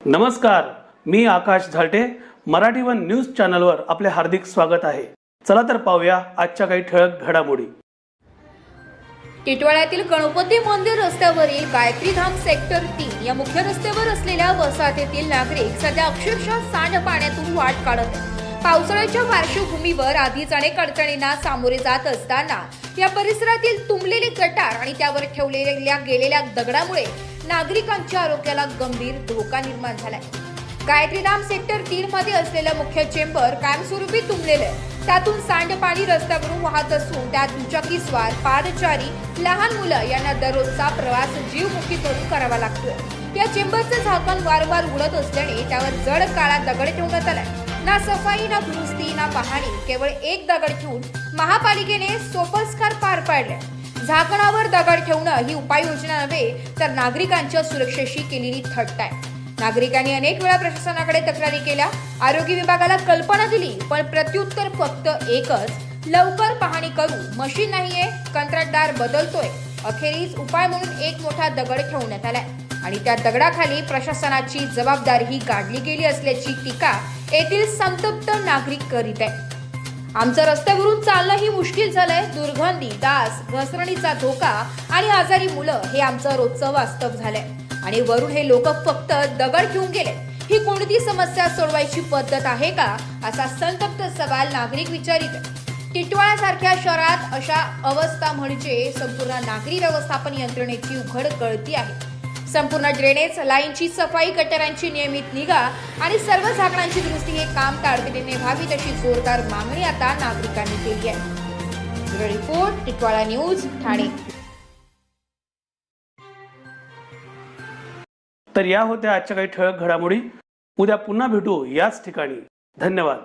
नमस्कार मी Akash Zalte. Marathi one news चॅनलवर आपले हार्दिक स्वागत आहे. चला तर पाहूया आजच्या काही ठळक घडामोडी. टिटवाळ्यातील गणपती मंदिर रस्त्यावरील गायत्री धाम सेक्टर तीन या मुख्य रस्त्यावर असलेल्या वसाहतीतील नागरिक सध्या अक्षरशः सांड पाण्यातून वाट काढत पावसाळ्याच्या पार्श्वभूमीवर आधीच अनेक अडचणींना सामोरे जात असताना या परिसरातील तुंबलेले गटार आणि त्यावर ठेवलेल्या गेलेल्या दगडामुळे नागरिकांच्या आरोग्याला गंभीर धोका निर्माण झालाय. गायत्रीधाम सेक्टर तीन मध्ये असलेलं मुख्य चेंबर कायमस्वरूपी तुंबलेलं आहे. त्यातून सांडपाणी रस्त्यावरून वाहत असून त्यात दुचाकीस्वार पादचारी लहान मुलं यांना दररोजचा प्रवास जीवमुखी करून करावा लागतोय. या चेंबरचं झाकण वारंवार उडत असल्याने त्यावर जड काळा दगड ठेवण्यात आलाय. ना सफाई ना दुरुस्ती ना पाहणी केवळ एक दगड ठेवून महापालिकेने सोपस्कार पार पाडल्या झाकणावर दगड ठेवणं ही उपाययोजना नव्हे तर नागरिकांच्या सुरक्षेशी केलेली थट्ट आहे. नागरिकांनी अनेक वेळा प्रशासनाकडे तक्रारी केल्या. आरोग्य विभागाला कल्पना दिली पण प्रत्युत्तर फक्त एकच. लवकर पाहणी करू मशीन नाहीये कंत्राटदार बदलतोय. अखेरीस उपाय म्हणून एक मोठा दगड ठेवण्यात आलाय. आणि त्या दगडाखाली प्रशासनाची जबाबदारीही गाडली गेली असल्याची टीका येथील संतप्त नागरिक करीत आहे आमचं रस्त्यावरून चालणंही मुश्किल झालंय. दुर्गंधी डास घसरणीचा धोका आणि आजारी मुलं हे आमचं रोजचं वास्तव झालंय. आणि वरून हे लोक फक्त दगड घेऊन गेले. ही कोणती समस्या सोडवायची पद्धत आहे का? असा संतप्त सवाल नागरिक विचारित आहे. टिटवाळ्यासारख्या शहरात अशा अवस्था म्हणजे संपूर्ण नागरी व्यवस्थापन यंत्रणेची उघड गळती आहे. संपूर्ण ड्रेनेज लाईनची सफाई गटारांची नियमित निगा आणि सर्व झाकणांची दुरुस्ती हे काम तातडीने व्हावी तशी जोरदार मागणी आता नागरिकांनी केली आहे. Report Titwala news Thane. तर या होत्या आजच्या काही ठळक घडामोडी. उद्या पुन्हा भेटू याच ठिकाणी. धन्यवाद.